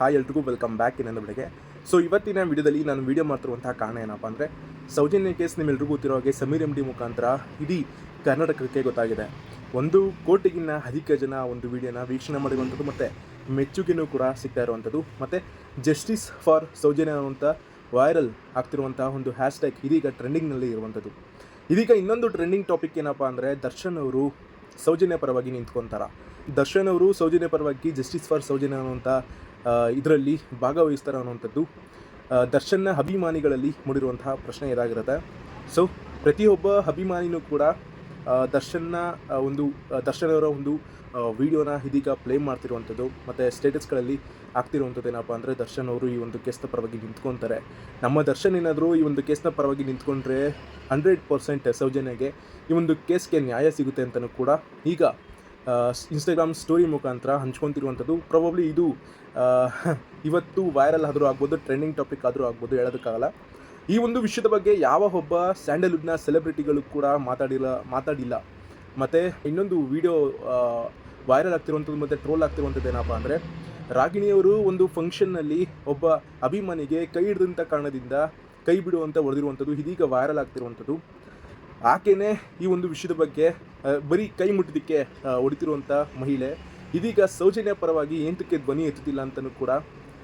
Hi ಎಲ್ರಿಗೂ, welcome back ಇನ್ನೊಂದು ಬೆಳಗ್ಗೆ. ಸೊ ಇವತ್ತಿನ ವಿಡಿಯೋದಲ್ಲಿ ನಾನು ವಿಡಿಯೋ ಮಾಡ್ತಿರುವಂತಹ ಕಾರಣ ಏನಪ್ಪ ಅಂದರೆ, ಸೌಜನ್ಯ ಕೇಸ್ ನಿಮ್ಮೆಲ್ರಿಗೂ ಗೊತ್ತಿರೋ ಹಾಗೆ ಸಮೀರ್ ಎಂ ಡಿ ಮುಖಾಂತರ ಇಡೀ ಕರ್ನಾಟಕಕ್ಕೆ ಗೊತ್ತಾಗಿದೆ. ಒಂದು ಕೋಟಿಗಿನ್ನ ಅಧಿಕ ಜನ ಒಂದು ವಿಡಿಯೋನ ವೀಕ್ಷಣೆ ಮಾಡಿರುವಂಥದ್ದು ಮತ್ತು ಮೆಚ್ಚುಗೆನೂ ಕೂಡ ಸಿಗ್ತಾ ಇರುವಂಥದ್ದು. ಮತ್ತು ಜಸ್ಟಿಸ್ ಫಾರ್ ಸೌಜನ್ಯ ಅನ್ನುವಂಥ ವೈರಲ್ ಆಗ್ತಿರುವಂತಹ ಒಂದು ಹ್ಯಾಶ್ಟ್ಯಾಗ್ ಇದೀಗ ಟ್ರೆಂಡಿಂಗ್ನಲ್ಲಿ ಇರುವಂಥದ್ದು. ಇದೀಗ ಇನ್ನೊಂದು ಟ್ರೆಂಡಿಂಗ್ ಟಾಪಿಕ್ ಏನಪ್ಪ ಅಂದರೆ, ದರ್ಶನ್ ಅವರು ಸೌಜನ್ಯ ಪರವಾಗಿ ನಿಂತ್ಕೊಂತಾರ. ದರ್ಶನ್ ಅವರು ಸೌಜನ್ಯ ಪರವಾಗಿ ಜಸ್ಟಿಸ್ ಫಾರ್ ಸೌಜನ್ಯ ಅನ್ನುವಂಥ ಇದರಲ್ಲಿ ಭಾಗವಹಿಸ್ತಾರೆ ಅನ್ನುವಂಥದ್ದು. ದರ್ಶನ್ನ ಅಭಿಮಾನಿಗಳಲ್ಲಿ ಮೂಡಿರುವಂತಹ ಪ್ರಶ್ನೆ ಇದಾಗಿರುತ್ತೆ. ಸೊ ಪ್ರತಿಯೊಬ್ಬ ಅಭಿಮಾನಿನೂ ಕೂಡ ದರ್ಶನ್ನ ಒಂದು ದರ್ಶನವರ ಒಂದು ವಿಡಿಯೋನ ಇದೀಗ ಪ್ಲೇ ಮಾಡ್ತಿರುವಂಥದ್ದು ಮತ್ತು ಸ್ಟೇಟಸ್ಗಳಲ್ಲಿ ಆಗ್ತಿರುವಂಥದ್ದು ಏನಪ್ಪ ಅಂದರೆ ದರ್ಶನ್ ಅವರು ಈ ಒಂದು ಕೇಸ್ನ ಪರವಾಗಿ ನಿಂತ್ಕೊತಾರೆ. ನಮ್ಮ ದರ್ಶನ್ ಏನಾದರೂ ಈ ಒಂದು ಕೇಸ್ನ ಪರವಾಗಿ ನಿಂತ್ಕೊಂಡ್ರೆ ಹಂಡ್ರೆಡ್ ಪರ್ಸೆಂಟ್ ಸೌಜನ್ಯಗೆ ಈ ಒಂದು ಕೇಸ್ಗೆ ನ್ಯಾಯ ಸಿಗುತ್ತೆ ಅಂತಲೂ ಕೂಡ ಈಗ ಇನ್ಸ್ಟಾಗ್ರಾಮ್ ಸ್ಟೋರಿ ಮುಖಾಂತರ ಹಂಚ್ಕೊತಿರುವಂಥದ್ದು. ಪ್ರಾಬಬ್ಲಿ ಇದು ಇವತ್ತು ವೈರಲ್ ಆದರೂ ಆಗ್ಬೋದು ಟ್ರೆಂಡಿಂಗ್ ಟಾಪಿಕ್ ಆದರೂ ಆಗ್ಬೋದು, ಹೇಳೋದಕ್ಕಾಗಲ್ಲ. ಈ ಒಂದು ವಿಷಯದ ಬಗ್ಗೆ ಯಾವ ಒಬ್ಬ ಸ್ಯಾಂಡಲ್ವುಡ್ನ ಸೆಲೆಬ್ರಿಟಿಗಳು ಕೂಡ ಮಾತಾಡಿಲ್ಲ ಮಾತಾಡಿಲ್ಲ. ಮತ್ತು ಇನ್ನೊಂದು ವಿಡಿಯೋ ವೈರಲ್ ಆಗ್ತಿರುವಂಥದ್ದು ಮತ್ತು ಟ್ರೋಲ್ ಆಗ್ತಿರುವಂಥದ್ದು ಏನಪ್ಪ ಅಂದರೆ, ರಾಗಿಣಿಯವರು ಒಂದು ಫಂಕ್ಷನ್ನಲ್ಲಿ ಒಬ್ಬ ಅಭಿಮಾನಿಗೆ ಕೈ ಹಿಡಿದಂಥ ಕಾರಣದಿಂದ ಕೈ ಬಿಡುವಂತ ಹೊಡೆದಿರುವಂಥದ್ದು, ಇದೀಗ ವೈರಲ್ ಆಗ್ತಿರುವಂಥದ್ದು. ಆಕೆನೇ ಈ ಒಂದು ವಿಷಯದ ಬಗ್ಗೆ ಬರೀ ಕೈ ಮುಟ್ಟಿದ್ದಕ್ಕೆ ಹೊಡಿತಿರುವಂಥ ಮಹಿಳೆ. ಇದೀಗ ಸೌಜನ್ಯ ಪರವಾಗಿ ಏಂತಕ್ಕೆ ಧ್ವನಿ ಎತ್ತುತ್ತಿಲ್ಲ ಅಂತಲೂ ಕೂಡ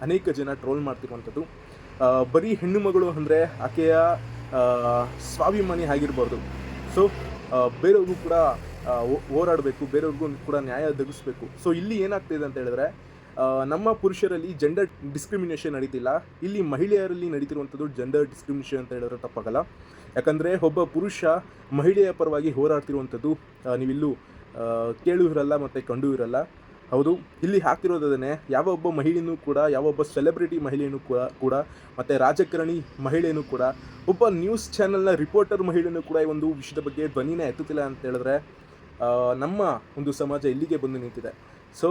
ಅನೇಕ ಜನ ಟ್ರೋಲ್ ಮಾಡ್ತಿರುವಂಥದ್ದು. ಬರೀ ಹೆಣ್ಣು ಮಗಳು ಅಂದರೆ ಆಕೆಯ ಸ್ವಾಭಿಮಾನಿ ಆಗಿರ್ಬಾರ್ದು. ಸೊ ಬೇರೆಯವ್ರಿಗೂ ಕೂಡ ಹೋರಾಡಬೇಕು, ಬೇರೆಯವ್ರಿಗೂ ಕೂಡ ನ್ಯಾಯ ಒದಗಿಸ್ಬೇಕು. ಸೊ ಇಲ್ಲಿ ಏನಾಗ್ತಿದೆ ಅಂತ ಹೇಳಿದ್ರೆ ನಮ್ಮ ಪುರುಷರಲ್ಲಿ ಜೆಂಡರ್ ಡಿಸ್ಕ್ರಿಮಿನೇಷನ್ ನಡೀತಿಲ್ಲ. ಇಲ್ಲಿ ಮಹಿಳೆಯರಲ್ಲಿ ನಡೀತಿರುವಂಥದ್ದು ಜೆಂಡರ್ ಡಿಸ್ಕ್ರಿಮಿನೇಷನ್ ಅಂತ ಹೇಳಿದ್ರೆ ತಪ್ಪಾಗಲ್ಲ. ಯಾಕಂದರೆ ಒಬ್ಬ ಪುರುಷ ಮಹಿಳೆಯ ಪರವಾಗಿ ಹೋರಾಡ್ತಿರುವಂಥದ್ದು ನೀವಿಲ್ಲೂ ಕೇಳು ಇರಲ್ಲ ಮತ್ತು ಕಂಡು ಇರಲ್ಲ ಹೌದು, ಇಲ್ಲಿ ಹಾಕ್ತಿರೋದನ್ನೇ ಯಾವ ಒಬ್ಬ ಮಹಿಳೆಯೂ ಕೂಡ, ಯಾವ ಒಬ್ಬ ಸೆಲೆಬ್ರಿಟಿ ಮಹಿಳೆಯೂ ಕೂಡ ಕೂಡ, ಮತ್ತು ರಾಜಕಾರಣಿ ಮಹಿಳೆಯೂ ಕೂಡ, ಒಬ್ಬ ನ್ಯೂಸ್ ಚಾನೆಲ್ನ ರಿಪೋರ್ಟರ್ ಮಹಿಳೆಯೂ ಕೂಡ ಈ ಒಂದು ವಿಷಯದ ಬಗ್ಗೆ ಧ್ವನಿನೇ ಎತ್ತುತ್ತಿಲ್ಲ ಅಂತ ಹೇಳಿದ್ರೆ ನಮ್ಮ ಒಂದು ಸಮಾಜ ಇಲ್ಲಿಗೆ ಬಂದು ನಿಂತಿದೆ. ಸೊ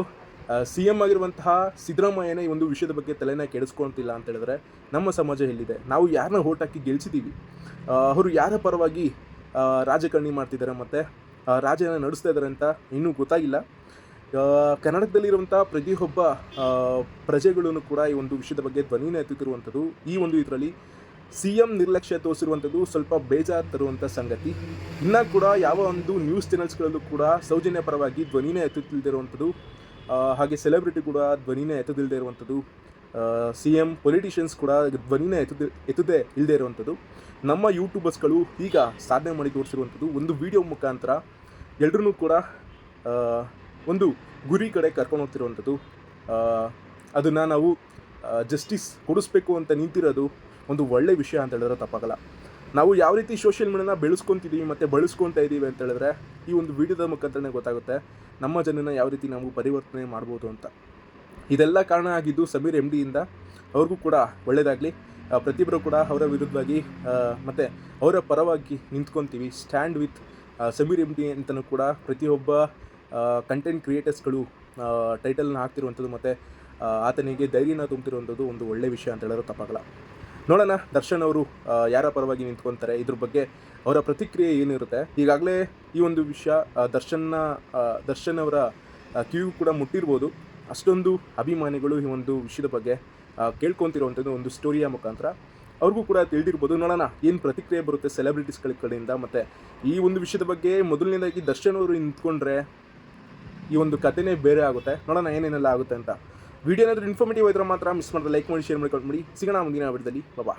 ಸಿ ಎಂ ಆಗಿರುವಂತಹ ಸಿದ್ದರಾಮಯ್ಯನೇ ಈ ಒಂದು ವಿಷಯದ ಬಗ್ಗೆ ತಲೆನ ಕೆಡಿಸ್ಕೊಳ್ತಿಲ್ಲ ಅಂತ ಹೇಳಿದ್ರೆ ನಮ್ಮ ಸಮಾಜ ಎಲ್ಲಿದೆ? ನಾವು ಯಾರನ್ನ ಓಟ್ ಹಾಕಿ ಗೆಲ್ಸಿದ್ದೀವಿ ಅವರು ಯಾರ ಪರವಾಗಿ ರಾಜಕಾರಣಿ ಮಾಡ್ತಿದ್ದಾರೆ ಮತ್ತು ರಾಜ್ಯನ ನಡೆಸ್ತಾ ಇದ್ದಾರೆ ಅಂತ ಇನ್ನೂ ಗೊತ್ತಾಗಿಲ್ಲ. ಕರ್ನಾಟಕದಲ್ಲಿರುವಂಥ ಪ್ರತಿಯೊಬ್ಬ ಪ್ರಜೆಗಳನ್ನು ಪ್ರಜೆಗಳೂ ಕೂಡ ಈ ಒಂದು ವಿಷಯದ ಬಗ್ಗೆ ಧ್ವನಿನ ಎತ್ತುತ್ತಿರುವಂಥದ್ದು ಈ ಒಂದು ಇದರಲ್ಲಿ ಸಿ ಎಂ ನಿರ್ಲಕ್ಷ್ಯ ತೋರಿಸಿರುವಂಥದ್ದು ಸ್ವಲ್ಪ ಬೇಜಾರು ತರುವಂಥ ಸಂಗತಿ. ಇನ್ನೂ ಕೂಡ ಯಾವ ಒಂದು ನ್ಯೂಸ್ ಚಾನೆಲ್ಸ್ಗಳಲ್ಲೂ ಕೂಡ ಸೌಜನ್ಯ ಪರವಾಗಿ ಧ್ವನಿನೇ ಎತ್ತುತ್ತಿಲ್ದಿರುವಂಥದ್ದು ಆ, ಹಾಗೆ ಸೆಲೆಬ್ರಿಟಿ ಕೂಡ ಧ್ವನಿನೇ ಎತ್ತದಿಲ್ಲದೆ ಇರುವಂಥದ್ದು. ಸಿ ಎಂ ಪೊಲಿಟಿಷಿಯನ್ಸ್ ಕೂಡ ಧ್ವನಿನೇ ಎತ್ತದ, ಎತ್ತದೇ ಇಲ್ಲದೆ ಇರುವಂಥದ್ದು. ನಮ್ಮ ಯೂಟ್ಯೂಬರ್ಸ್ಗಳು ಈಗ ಸಾಧನೆ ಮಾಡಿ ತೋರಿಸಿರುವಂಥದ್ದು ಒಂದು ವಿಡಿಯೋ ಮುಖಾಂತರ ಎಲ್ಲರೂ ಕೂಡ ಒಂದು ಗುರಿ ಕಡೆ ಕರ್ಕೊಂಡು ಹೋಗ್ತಿರುವಂಥದ್ದು. ಅದನ್ನು ನಾವು ಜಸ್ಟಿಸ್ ಕೊಡಿಸ್ಬೇಕು ಅಂತ ನಿಂತಿರೋದು ಒಂದು ಒಳ್ಳೆಯ ವಿಷಯ ಅಂತ ಹೇಳಿದ್ರೆ ತಪ್ಪಾಗಲ್ಲ. ನಾವು ಯಾವ ರೀತಿ ಸೋಷಿಯಲ್ ಮೀಡಿಯಾನ ಬೆಳೆಸ್ಕೊತಿದ್ದೀವಿ ಮತ್ತು ಬಳಸ್ಕೊತಾ ಇದ್ದೀವಿ ಅಂತ ಹೇಳಿದ್ರೆ ಈ ಒಂದು ವಿಡಿಯೋದ ಮುಖಾಂತರನೇ ಗೊತ್ತಾಗುತ್ತೆ ನಮ್ಮ ಜನನ ಯಾವ ರೀತಿ ನಾವು ಪರಿವರ್ತನೆ ಮಾಡ್ಬೋದು ಅಂತ. ಇದೆಲ್ಲ ಕಾರಣ ಆಗಿದ್ದು ಸಮೀರ್ ಎಂ ಡಿಯಿಂದ ಅವ್ರಿಗೂ ಕೂಡ ಒಳ್ಳೆಯದಾಗಲಿ ಪ್ರತಿಯೊಬ್ಬರು ಕೂಡ ಅವರ ವಿರುದ್ಧವಾಗಿ ಮತ್ತು ಅವರ ಪರವಾಗಿ ನಿಂತ್ಕೊತೀವಿ. Stand with Sameer M D ಅಂತಲೂ ಕೂಡ ಪ್ರತಿಯೊಬ್ಬ ಕಂಟೆಂಟ್ ಕ್ರಿಯೇಟರ್ಸ್ಗಳು ಟೈಟಲ್ನ ಹಾಕ್ತಿರುವಂಥದ್ದು ಮತ್ತು ಆತನಿಗೆ ಧೈರ್ಯನ ತುಂಬ್ತಿರುವಂಥದ್ದು ಒಂದು ಒಳ್ಳೆಯ ವಿಷಯ ಅಂತ ಹೇಳಿದ್ರೆ ತಪ್ಪಾಗಲ್ಲ. ನೋಡೋಣ. ದರ್ಶನ್ ಅವರು ಯಾರ ಪರವಾಗಿ ನಿಂತ್ಕೊತಾರೆ, ಇದ್ರ ಬಗ್ಗೆ ಅವರ ಪ್ರತಿಕ್ರಿಯೆ ಏನಿರುತ್ತೆ. ಈಗಾಗಲೇ ಈ ಒಂದು ವಿಷಯ ದರ್ಶನ್ನ ದರ್ಶನ್ ಅವರ ಕಿವಿ ಕೂಡ ಮುಟ್ಟಿರ್ಬೋದು. ಅಷ್ಟೊಂದು ಅಭಿಮಾನಿಗಳು ಈ ಒಂದು ವಿಷಯದ ಬಗ್ಗೆ ಕೇಳ್ಕೊತಿರುವಂಥದ್ದು ಒಂದು ಸ್ಟೋರಿಯ ಮುಖಾಂತರ. ಅವ್ರಿಗೂ ಕೂಡ ತಿಳಿದಿರ್ಬೋದು. ನೋಡೋಣ, ಏನು ಪ್ರತಿಕ್ರಿಯೆ ಬರುತ್ತೆ ಸೆಲೆಬ್ರಿಟೀಸ್ಗಳ ಕಡೆಯಿಂದ. ಮತ್ತು ಈ ಒಂದು ವಿಷಯದ ಬಗ್ಗೆ ಮೊದಲನೇದಾಗಿ ದರ್ಶನ್ ಅವರು ನಿಂತ್ಕೊಂಡ್ರೆ ಈ ಒಂದು ಕಥೆನೇ ಬೇರೆ ಆಗುತ್ತೆ. ನೋಡೋಣ ಏನೇನೆಲ್ಲ ಆಗುತ್ತೆ ಅಂತ. ವಿಡಿಯೋ ಏನಾದರೂ ಇನ್ಫಾರ್ಮೇಟಿವ್ ಇದ್ರೆ ಮಾತ್ರ ಮಿಸ್ ಮಾಡಿದ್ರೆ ಲೈಕ್ ಮಾಡಿ ಶೇರ್ ಮಾಡಿ ಕಮೆಂಟ್ ಮಾಡಿ. ಸಿಗೋಣ ಮುಂದಿನ ವಿಡಿಯೋದಲ್ಲಿ ಬಾಬಾ